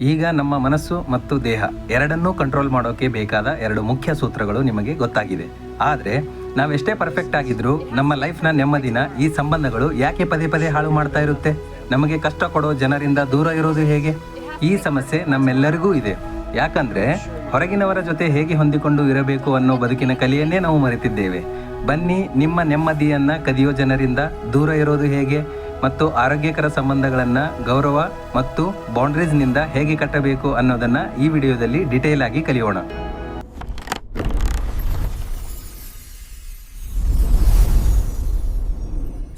ಈಗ ನಮ್ಮ ಮನಸ್ಸು ಮತ್ತು ದೇಹ ಎರಡನ್ನೂ ಕಂಟ್ರೋಲ್ ಮಾಡೋಕೆ ಬೇಕಾದ ಎರಡು ಮುಖ್ಯ ಸೂತ್ರಗಳು ನಿಮಗೆ ಗೊತ್ತಾಗಿದೆ. ಆದರೆ, ನಾವೆಷ್ಟೇ ಪರ್ಫೆಕ್ಟ್ ಆಗಿದ್ರೂ ನಮ್ಮ ಲೈಫ್ನ ನೆಮ್ಮದಿನ ಈ ಸಂಬಂಧಗಳು ಯಾಕೆ ಪದೇ ಪದೇ ಹಾಳು ಮಾಡ್ತಾ ಇರುತ್ತೆ? ನಮಗೆ ಕಷ್ಟ ಕೊಡೋ ಜನರಿಂದ ದೂರ ಇರೋದು ಹೇಗೆ? ಈ ಸಮಸ್ಯೆ ನಮ್ಮೆಲ್ಲರಿಗೂ ಇದೆ. ಯಾಕಂದ್ರೆ, ಹೊರಗಿನವರ ಜೊತೆ ಹೇಗೆ ಹೊಂದಿಕೊಂಡು ಇರಬೇಕು ಅನ್ನೋ ಬದುಕಿನ ಕಲಿಯನ್ನೇ ನಾವು ಮರೆತಿದ್ದೇವೆ. ಬನ್ನಿ, ನಿಮ್ಮ ನೆಮ್ಮದಿಯನ್ನ ಕದಿಯೋ ಜನರಿಂದ ದೂರ ಇರೋದು ಹೇಗೆ? ಮತ್ತು ಆರೋಗ್ಯಕರ ಸಂಬಂಧಗಳನ್ನು ಗೌರವ ಮತ್ತು ಬೌಂಡ್ರೀಸ್ನಿಂದ ಹೇಗೆ ಕಟ್ಟಬೇಕು ಅನ್ನೋದನ್ನು ಈ ವಿಡಿಯೋದಲ್ಲಿ ಡಿಟೇಲ್ ಆಗಿ ಕಲಿಯೋಣ.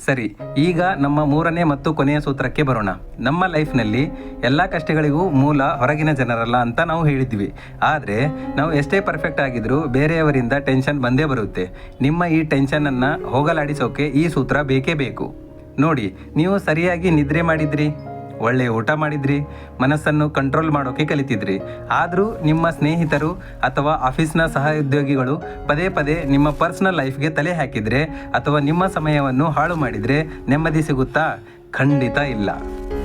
ಸರಿ, ಈಗ ನಮ್ಮ ಮೂರನೇ ಮತ್ತು ಕೊನೆಯ ಸೂತ್ರಕ್ಕೆ ಬರೋಣ. ನಮ್ಮ ಲೈಫ್ನಲ್ಲಿ ಎಲ್ಲ ಕಷ್ಟಗಳಿಗೂ ಮೂಲ ಹೊರಗಿನ ಜನರಲ್ಲ ಅಂತ ನಾವು ಹೇಳಿದ್ವಿ. ಆದರೆ, ನಾವು ಎಷ್ಟೇ ಪರ್ಫೆಕ್ಟ್ ಆಗಿದ್ರೂ ಬೇರೆಯವರಿಂದ ಟೆನ್ಷನ್ ಬಂದೇ ಬರುತ್ತೆ. ನಿಮ್ಮ ಈ ಟೆನ್ಷನನ್ನು ಹೋಗಲಾಡಿಸೋಕೆ ಈ ಸೂತ್ರ ಬೇಕೇ ಬೇಕು. ನೋಡಿ, ನೀವು ಸರಿಯಾಗಿ ನಿದ್ರೆ ಮಾಡಿದ್ರಿ. ಒಳ್ಳೆ ಊಟ ಮಾಡಿದ್ರಿ. ಮನಸ್ಸನ್ನು ಕಂಟ್ರೋಲ್ ಮಾಡೋಕೆ ಕಲಿತಿದ್ರಿ. ಆದರೂ ನಿಮ್ಮ ಸ್ನೇಹಿತರು ಅಥವಾ ಆಫೀಸ್ನ ಸಹೋದ್ಯೋಗಿಗಳು ಪದೇ ಪದೇ ನಿಮ್ಮ ಪರ್ಸ್ನಲ್ ಲೈಫ್ಗೆ ತಲೆ ಹಾಕಿದರೆ ಅಥವಾ ನಿಮ್ಮ ಸಮಯವನ್ನು ಹಾಳು ಮಾಡಿದರೆ ನೆಮ್ಮದಿ ಸಿಗುತ್ತಾ? ಖಂಡಿತ ಇಲ್ಲ.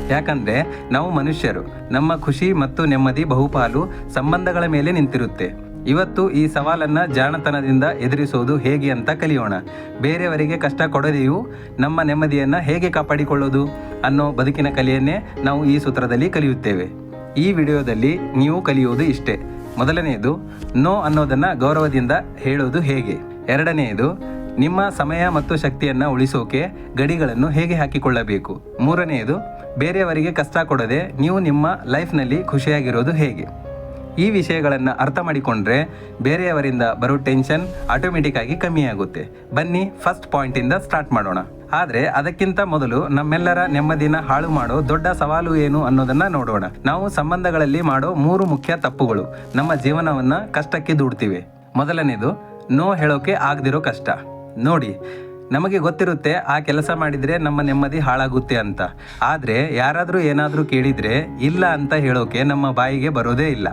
ಯಾಕಂದರೆ ನಾವು ಮನುಷ್ಯರು. ನಮ್ಮ ಖುಷಿ ಮತ್ತು ನೆಮ್ಮದಿ ಬಹುಪಾಲು ಸಂಬಂಧಗಳ ಮೇಲೆ ನಿಂತಿರುತ್ತೆ. ಇವತ್ತು ಈ ಸವಾಲನ್ನ ಜಾಣತನದಿಂದ ಎದುರಿಸೋದು ಹೇಗೆ ಅಂತ ಕಲಿಯೋಣ. ಬೇರೆಯವರಿಗೆ ಕಷ್ಟ ಕೊಡದೆಯೂ ನಮ್ಮ ನೆಮ್ಮದಿಯನ್ನ ಹೇಗೆ ಕಾಪಾಡಿಕೊಳ್ಳೋದು ಅನ್ನೋ ಬದುಕಿನ ಕಲೆಯನ್ನೇ ನಾವು ಈ ಸೂತ್ರದಲ್ಲಿ ಕಲಿಯುತ್ತೇವೆ. ಈ ವಿಡಿಯೋದಲ್ಲಿ ನೀವು ಕಲಿಯೋದು ಇಷ್ಟೇ. ಮೊದಲನೆಯದು, ನೋ ಅನ್ನೋದನ್ನ ಗೌರವದಿಂದ ಹೇಳೋದು ಹೇಗೆ? ಎರಡನೆಯದು, ನಿಮ್ಮ ಸಮಯ ಮತ್ತು ಶಕ್ತಿಯನ್ನು ಉಳಿಸೋಕೆ ಗಡಿಗಳನ್ನು ಹೇಗೆ ಹಾಕಿಕೊಳ್ಳಬೇಕು? ಮೂರನೆಯದು, ಬೇರೆಯವರಿಗೆ ಕಷ್ಟ ಕೊಡದೆ ನೀವು ನಿಮ್ಮ ಲೈಫ್ನಲ್ಲಿ ಖುಷಿಯಾಗಿರೋದು ಹೇಗೆ? ಈ ವಿಷಯಗಳನ್ನು ಅರ್ಥ ಮಾಡಿಕೊಂಡ್ರೆ ಬೇರೆಯವರಿಂದ ಬರೋ ಟೆನ್ಷನ್ ಆಟೋಮೆಟಿಕ್ ಆಗಿ ಕಮ್ಮಿ ಆಗುತ್ತೆ. ಬನ್ನಿ ಫಸ್ಟ್ ಪಾಯಿಂಟಿಂದ ಸ್ಟಾರ್ಟ್ ಮಾಡೋಣ. ಆದರೆ ಅದಕ್ಕಿಂತ ಮೊದಲು ನಮ್ಮೆಲ್ಲರ ನೆಮ್ಮದಿನ ಹಾಳು ಮಾಡೋ ದೊಡ್ಡ ಸವಾಲು ಏನು ಅನ್ನೋದನ್ನ ನೋಡೋಣ. ನಾವು ಸಂಬಂಧಗಳಲ್ಲಿ ಮಾಡೋ ಮೂರು ಮುಖ್ಯ ತಪ್ಪುಗಳು ನಮ್ಮ ಜೀವನವನ್ನ ಕಷ್ಟಕ್ಕೆ ದೂಡ್ತಿವೆ. ಮೊದಲನೇದು ನೋ ಹೇಳೋಕೆ ಆಗದಿರೋ ಕಷ್ಟ. ನೋಡಿ, ನಮಗೆ ಗೊತ್ತಿರುತ್ತೆ ಆ ಕೆಲಸ ಮಾಡಿದರೆ ನಮ್ಮ ನೆಮ್ಮದಿ ಹಾಳಾಗುತ್ತೆ ಅಂತ. ಆದರೆ ಯಾರಾದರೂ ಏನಾದರೂ ಕೇಳಿದರೆ ಇಲ್ಲ ಅಂತ ಹೇಳೋಕೆ ನಮ್ಮ ಬಾಯಿಗೆ ಬರೋದೇ ಇಲ್ಲ.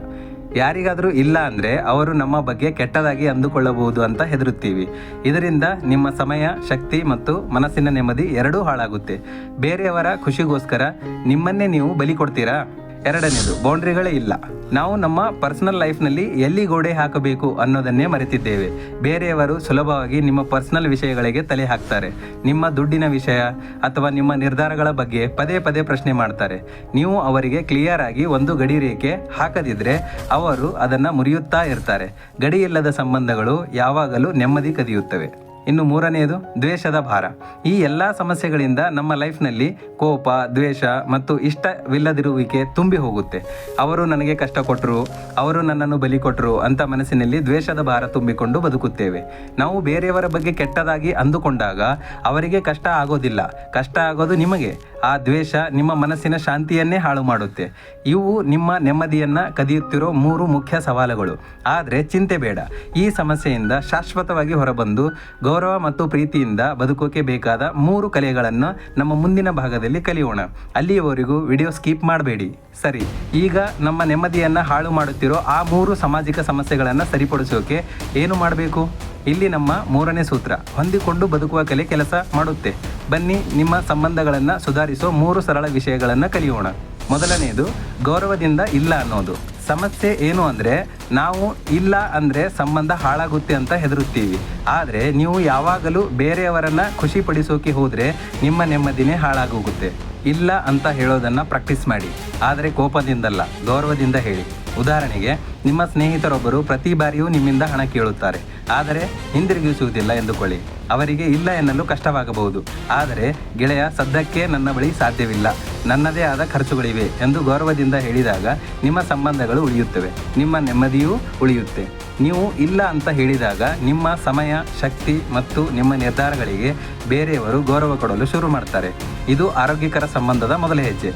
ಯಾರಿಗಾದರೂ ಇಲ್ಲ ಅಂದರೆ ಅವರು ನಮ್ಮ ಬಗ್ಗೆ ಕೆಟ್ಟದಾಗಿ ಅಂದುಕೊಳ್ಳಬಹುದು ಅಂತ ಹೆದರುತ್ತೀವಿ. ಇದರಿಂದ ನಿಮ್ಮ ಸಮಯ, ಶಕ್ತಿ ಮತ್ತು ಮನಸ್ಸಿನ ನೆಮ್ಮದಿ ಎರಡೂ ಹಾಳಾಗುತ್ತೆ. ಬೇರೆಯವರ ಖುಷಿಗೋಸ್ಕರ ನಿಮ್ಮನ್ನೇ ನೀವು ಬಲಿ ಕೊಡ್ತೀರಾ? ಎರಡನೇದು ಬೌಂಡ್ರಿಗಳೇ ಇಲ್ಲ. ನಾವು ನಮ್ಮ ಪರ್ಸನಲ್ ಲೈಫ್ನಲ್ಲಿ ಎಲ್ಲಿ ಗೋಡೆ ಹಾಕಬೇಕು ಅನ್ನೋದನ್ನೇ ಮರೆತಿದ್ದೇವೆ. ಬೇರೆಯವರು ಸುಲಭವಾಗಿ ನಿಮ್ಮ ಪರ್ಸನಲ್ ವಿಷಯಗಳಿಗೆ ತಲೆ ಹಾಕ್ತಾರೆ. ನಿಮ್ಮ ದುಡ್ಡಿನ ವಿಷಯ ಅಥವಾ ನಿಮ್ಮ ನಿರ್ಧಾರಗಳ ಬಗ್ಗೆ ಪದೇ ಪದೇ ಪ್ರಶ್ನೆ ಮಾಡ್ತಾರೆ. ನೀವು ಅವರಿಗೆ ಕ್ಲಿಯರ್ ಆಗಿ ಒಂದು ಗಡಿ ರೇಖೆ ಹಾಕದಿದ್ದರೆ ಅವರು ಅದನ್ನು ಮುರಿಯುತ್ತಾ ಇರ್ತಾರೆ. ಗಡಿ ಇಲ್ಲದ ಸಂಬಂಧಗಳು ಯಾವಾಗಲೂ ನೆಮ್ಮದಿ ಕದಿಯುತ್ತವೆ. ಇನ್ನು ಮೂರನೆಯದು ದ್ವೇಷದ ಭಾರ. ಈ ಎಲ್ಲ ಸಮಸ್ಯೆಗಳಿಂದ ನಮ್ಮ ಲೈಫ್ನಲ್ಲಿ ಕೋಪ, ದ್ವೇಷ ಮತ್ತು ಇಷ್ಟವಿಲ್ಲದಿರುವಿಕೆ ತುಂಬಿ ಹೋಗುತ್ತೆ. ಅವರು ನನಗೆ ಕಷ್ಟ ಕೊಟ್ಟರು ಅವರು ನನ್ನನ್ನು ಬಲಿ ಕೊಟ್ಟರು ಅಂತ ಮನಸ್ಸಿನಲ್ಲಿ ದ್ವೇಷದ ಭಾರ ತುಂಬಿಕೊಂಡು ಬದುಕುತ್ತೇವೆ. ನಾವು ಬೇರೆಯವರ ಬಗ್ಗೆ ಕೆಟ್ಟದಾಗಿ ಅಂದುಕೊಂಡಾಗ ಅವರಿಗೆ ಕಷ್ಟ ಆಗೋದಿಲ್ಲ. ಕಷ್ಟ ಆಗೋದು ನಿಮಗೆ. ಆ ದ್ವೇಷ ನಿಮ್ಮ ಮನಸ್ಸಿನ ಶಾಂತಿಯನ್ನೇ ಹಾಳು ಮಾಡುತ್ತೆ. ಇವು ನಿಮ್ಮ ನೆಮ್ಮದಿಯನ್ನ ಕದಿಯುತ್ತಿರೋ ಮೂರು ಮುಖ್ಯ ಸವಾಲುಗಳು. ಆದರೆ ಚಿಂತೆ ಬೇಡ. ಈ ಸಮಸ್ಯೆಯಿಂದ ಶಾಶ್ವತವಾಗಿ ಹೊರಬಂದು ಗೌರವ ಮತ್ತು ಪ್ರೀತಿಯಿಂದ ಬದುಕೋಕೆ ಬೇಕಾದ ಮೂರು ಕಲೆಗಳನ್ನು ನಮ್ಮ ಮುಂದಿನ ಭಾಗದಲ್ಲಿ ಕಲಿಯೋಣ. ಅಲ್ಲಿಯವರೆಗೂ ವಿಡಿಯೋ ಸ್ಕಿಪ್ ಮಾಡಬೇಡಿ. ಸರಿ, ಈಗ ನಮ್ಮ ನೆಮ್ಮದಿಯನ್ನು ಹಾಳು ಮಾಡುತ್ತಿರೋ ಆ ಮೂರು ಸಾಮಾಜಿಕ ಸಮಸ್ಯೆಗಳನ್ನು ಸರಿಪಡಿಸೋಕೆ ಏನು ಮಾಡಬೇಕು? ಇಲ್ಲಿ ನಮ್ಮ ಮೂರನೇ ಸೂತ್ರ, ಹೊಂದಿಕೊಂಡು ಬದುಕುವ ಕಲೆ ಕೆಲಸ ಮಾಡುತ್ತೆ. ಬನ್ನಿ ನಿಮ್ಮ ಸಂಬಂಧಗಳನ್ನು ಸುಧಾರಿಸೋ ಮೂರು ಸರಳ ವಿಷಯಗಳನ್ನು ಕಲಿಯೋಣ. ಮೊದಲನೆಯದು ಗೌರವದಿಂದ ಇಲ್ಲ ಅನ್ನೋದು. ಸಮಸ್ಯೆ ಏನು ಅಂದರೆ, ನಾವು ಇಲ್ಲ ಅಂದರೆ ಸಂಬಂಧ ಹಾಳಾಗುತ್ತೆ ಅಂತ ಹೆದರುತ್ತೀವಿ. ಆದರೆ ನೀವು ಯಾವಾಗಲೂ ಬೇರೆಯವರನ್ನ ಖುಷಿಪಡಿಸೋಕೆ ಹೋದರೆ ನಿಮ್ಮ ನೆಮ್ಮದಿನೇ ಹಾಳಾಗೋಗುತ್ತೆ. ಇಲ್ಲ ಅಂತ ಹೇಳೋದನ್ನು ಪ್ರಾಕ್ಟೀಸ್ ಮಾಡಿ. ಆದರೆ ಕೋಪದಿಂದಲ್ಲ, ಗೌರವದಿಂದ ಹೇಳಿ. ಉದಾಹರಣೆಗೆ, ನಿಮ್ಮ ಸ್ನೇಹಿತರೊಬ್ಬರು ಪ್ರತಿ ಬಾರಿಯೂ ನಿಮ್ಮಿಂದ ಹಣ ಕೇಳುತ್ತಾರೆ. ಆದರೆ ಹಿಂದಿರುಗಿಸುವುದಿಲ್ಲ ಎಂದುಕೊಳ್ಳಿ. ಅವರಿಗೆ ಇಲ್ಲ ಎನ್ನಲು ಕಷ್ಟವಾಗಬಹುದು. ಆದರೆ ಗೆಳೆಯ, ಸದ್ಯಕ್ಕೆ ನನ್ನ ಬಳಿ ಸಾಧ್ಯವಿಲ್ಲ. ನನ್ನದೇ ಆದ ಖರ್ಚುಗಳಿವೆ ಎಂದು ಗೌರವದಿಂದ ಹೇಳಿದಾಗ ನಿಮ್ಮ ಸಂಬಂಧಗಳು ಉಳಿಯುತ್ತವೆ. ನಿಮ್ಮ ನೆಮ್ಮದಿಯೂ ಉಳಿಯುತ್ತೆ. ನೀವು ಇಲ್ಲ ಅಂತ ಹೇಳಿದಾಗ ನಿಮ್ಮ ಸಮಯ, ಶಕ್ತಿ ಮತ್ತು ನಿಮ್ಮ ನಿರ್ಧಾರಗಳಿಗೆ ಬೇರೆಯವರು ಗೌರವ ಕೊಡಲು ಶುರು ಮಾಡ್ತಾರೆ. ಇದು ಆರೋಗ್ಯಕರ ಸಂಬಂಧದ ಮೊದಲ ಹೆಜ್ಜೆ.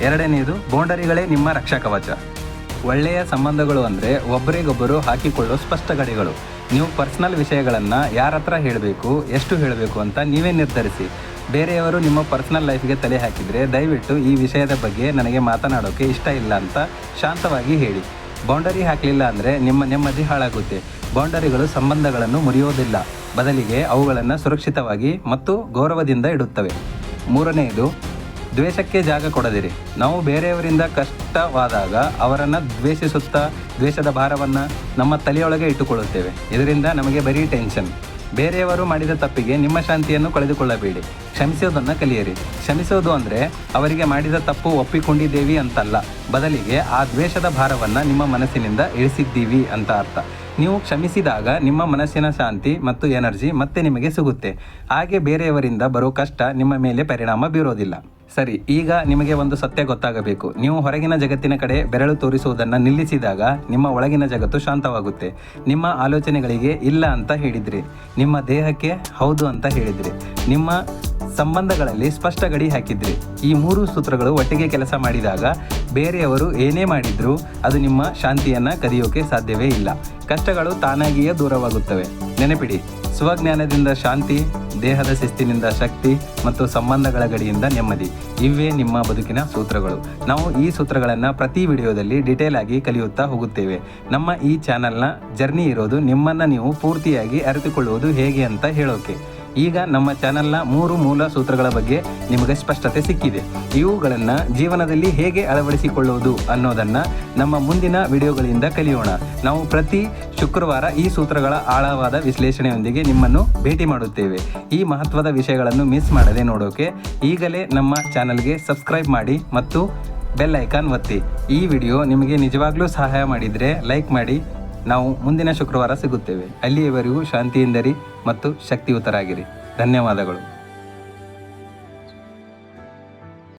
ಎರಡನೆಯದು ಬೌಂಡರಿಗಳೇ ನಿಮ್ಮ ರಕ್ಷಾ ಕವಚ ಒಳ್ಳೆಯ ಸಂಬಂಧಗಳು ಅಂದರೆ ಒಬ್ಬರಿಗೊಬ್ಬರು ಹಾಕಿಕೊಳ್ಳೋ ಸ್ಪಷ್ಟ ಗಡಿಗಳು. ನೀವು ಪರ್ಸನಲ್ ವಿಷಯಗಳನ್ನು ಯಾರ ಹತ್ರ ಹೇಳಬೇಕು, ಎಷ್ಟು ಹೇಳಬೇಕು ಅಂತ ನೀವೇ ನಿರ್ಧರಿಸಿ. ಬೇರೆಯವರು ನಿಮ್ಮ ಪರ್ಸನಲ್ ಲೈಫ್ಗೆ ತಲೆ ಹಾಕಿದರೆ ದಯವಿಟ್ಟು ಈ ವಿಷಯದ ಬಗ್ಗೆ ನನಗೆ ಮಾತನಾಡೋಕ್ಕೆ ಇಷ್ಟ ಇಲ್ಲ ಅಂತ ಶಾಂತವಾಗಿ ಹೇಳಿ. ಬೌಂಡರಿ ಹಾಕಲಿಲ್ಲ ಅಂದರೆ ನಿಮ್ಮ ನೆಮ್ಮದಿ ಹಾಳಾಗುತ್ತೆ. ಬೌಂಡರಿಗಳು ಸಂಬಂಧಗಳನ್ನು ಮುರಿಯೋದಿಲ್ಲ. ಬದಲಿಗೆ ಅವುಗಳನ್ನು ಸುರಕ್ಷಿತವಾಗಿ ಮತ್ತು ಗೌರವದಿಂದ ಇಡುತ್ತವೆ. ಮೂರನೆಯದು ದ್ವೇಷಕ್ಕೆ ಜಾಗ ಕೊಡದಿರಿ. ನಾವು ಬೇರೆಯವರಿಂದ ಕಷ್ಟವಾದಾಗ ಅವರನ್ನು ದ್ವೇಷಿಸುತ್ತಾ ದ್ವೇಷದ ಭಾರವನ್ನು ನಮ್ಮ ತಲೆಯೊಳಗೆ ಇಟ್ಟುಕೊಳ್ಳುತ್ತೇವೆ. ಇದರಿಂದ ನಮಗೆ ಬರೀ ಟೆನ್ಷನ್ ಬೇರೆಯವರು ಮಾಡಿದ ತಪ್ಪಿಗೆ ನಿಮ್ಮ ಶಾಂತಿಯನ್ನು ಕಳೆದುಕೊಳ್ಳಬೇಡಿ. ಕ್ಷಮಿಸೋದನ್ನು ಕಲಿಯಿರಿ. ಕ್ಷಮಿಸೋದು ಅಂದರೆ ಅವರಿಗೆ ಮಾಡಿದ ತಪ್ಪು ಒಪ್ಪಿಕೊಂಡಿದ್ದೇವಿ ಅಂತಲ್ಲ. ಬದಲಿಗೆ ಆ ದ್ವೇಷದ ಭಾರವನ್ನು ನಿಮ್ಮ ಮನಸ್ಸಿನಿಂದ ಇಳಿಸಿದ್ದೀವಿ ಅಂತ ಅರ್ಥ. ನೀವು ಕ್ಷಮಿಸಿದಾಗ ನಿಮ್ಮ ಮನಸ್ಸಿನ ಶಾಂತಿ ಮತ್ತು ಎನರ್ಜಿ ಮತ್ತೆ ನಿಮಗೆ ಸಿಗುತ್ತೆ. ಹಾಗೆ ಬೇರೆಯವರಿಂದ ಬರೋ ಕಷ್ಟ ನಿಮ್ಮ ಮೇಲೆ ಪರಿಣಾಮ ಬೀರೋದಿಲ್ಲ. ಸರಿ, ಈಗ ನಿಮಗೆ ಒಂದು ಸತ್ಯ ಗೊತ್ತಾಗಬೇಕು. ನೀವು ಹೊರಗಿನ ಜಗತ್ತಿನ ಕಡೆ ಬೆರಳು ತೋರಿಸುವುದನ್ನು ನಿಲ್ಲಿಸಿದಾಗ ನಿಮ್ಮ ಒಳಗಿನ ಜಗತ್ತು ಶಾಂತವಾಗುತ್ತೆ. ನಿಮ್ಮ ಆಲೋಚನೆಗಳಿಗೆ ಇಲ್ಲ ಅಂತ ಹೇಳಿದ್ರಿ. ನಿಮ್ಮ ದೇಹಕ್ಕೆ ಹೌದು ಅಂತ ಹೇಳಿದ್ರಿ. ನಿಮ್ಮ ಸಂಬಂಧಗಳಲ್ಲಿ ಸ್ಪಷ್ಟ ಗಡಿ ಹಾಕಿದ್ರಿ. ಈ ಮೂರು ಸೂತ್ರಗಳು ಒಟ್ಟಿಗೆ ಕೆಲಸ ಮಾಡಿದಾಗ ಬೇರೆಯವರು ಏನೇ ಮಾಡಿದ್ರೂ ಅದು ನಿಮ್ಮ ಶಾಂತಿಯನ್ನು ಕದಿಯೋಕೆ ಸಾಧ್ಯವೇ ಇಲ್ಲ. ಕಷ್ಟಗಳು ತಾನಾಗಿಯೇ ದೂರವಾಗುತ್ತವೆ. ನೆನಪಿಡಿ ಸ್ವಜ್ಞಾನದಿಂದ ಶಾಂತಿ, ದೇಹದ ಶಿಸ್ತಿನಿಂದ ಶಕ್ತಿ ಮತ್ತು ಸಂಬಂಧಗಳ ಗಡಿಯಿಂದ ನೆಮ್ಮದಿ. ಇವೇ ನಿಮ್ಮ ಬದುಕಿನ ಸೂತ್ರಗಳು. ನಾವು ಈ ಸೂತ್ರಗಳನ್ನು ಪ್ರತಿ ವಿಡಿಯೋದಲ್ಲಿ ಡಿಟೇಲ್ ಆಗಿ ಕಲಿಯುತ್ತಾ ಹೋಗುತ್ತೇವೆ. ನಮ್ಮ ಈ ಚಾನಲ್ನ ಜರ್ನಿ ಇರೋದು ನಿಮ್ಮನ್ನು ನೀವು ಪೂರ್ತಿಯಾಗಿ ಅರಿತುಕೊಳ್ಳುವುದು ಹೇಗೆ ಅಂತ ಹೇಳೋಕೆ. ಈಗ ನಮ್ಮ ಚಾನೆಲ್ನ ಮೂರು ಮೂಲ ಸೂತ್ರಗಳ ಬಗ್ಗೆ ನಿಮಗೆ ಸ್ಪಷ್ಟತೆ ಸಿಕ್ಕಿದೆ. ಇವುಗಳನ್ನು ಜೀವನದಲ್ಲಿ ಹೇಗೆ ಅಳವಡಿಸಿಕೊಳ್ಳುವುದು ಅನ್ನೋದನ್ನು ನಮ್ಮ ಮುಂದಿನ ವಿಡಿಯೋಗಳಿಂದ ಕಲಿಯೋಣ. ನಾವು ಪ್ರತಿ ಶುಕ್ರವಾರ ಈ ಸೂತ್ರಗಳ ಆಳವಾದ ವಿಶ್ಲೇಷಣೆಯೊಂದಿಗೆ ನಿಮ್ಮನ್ನು ಭೇಟಿ ಮಾಡುತ್ತೇವೆ. ಈ ಮಹತ್ವದ ವಿಷಯಗಳನ್ನು ಮಿಸ್ ಮಾಡದೆ ನೋಡೋಕೆ ಈಗಲೇ ನಮ್ಮ ಚಾನಲ್ಗೆ ಸಬ್ಸ್ಕ್ರೈಬ್ ಮಾಡಿ ಮತ್ತು ಬೆಲ್ ಐಕಾನ್ ಒತ್ತಿ. ಈ ವಿಡಿಯೋ ನಿಮಗೆ ನಿಜವಾಗ್ಲೂ ಸಹಾಯ ಮಾಡಿದರೆ ಲೈಕ್ ಮಾಡಿ ನಾವು ಮುಂದಿನ ಶುಕ್ರವಾರ ಸಿಗುತ್ತೇವೆ. ಅಲ್ಲಿಯವರೆಗೂ ಶಾಂತಿಯಿಂದರಿ ಮತ್ತು ಶಕ್ತಿಯುತರಾಗಿರಿ. ಧನ್ಯವಾದಗಳು.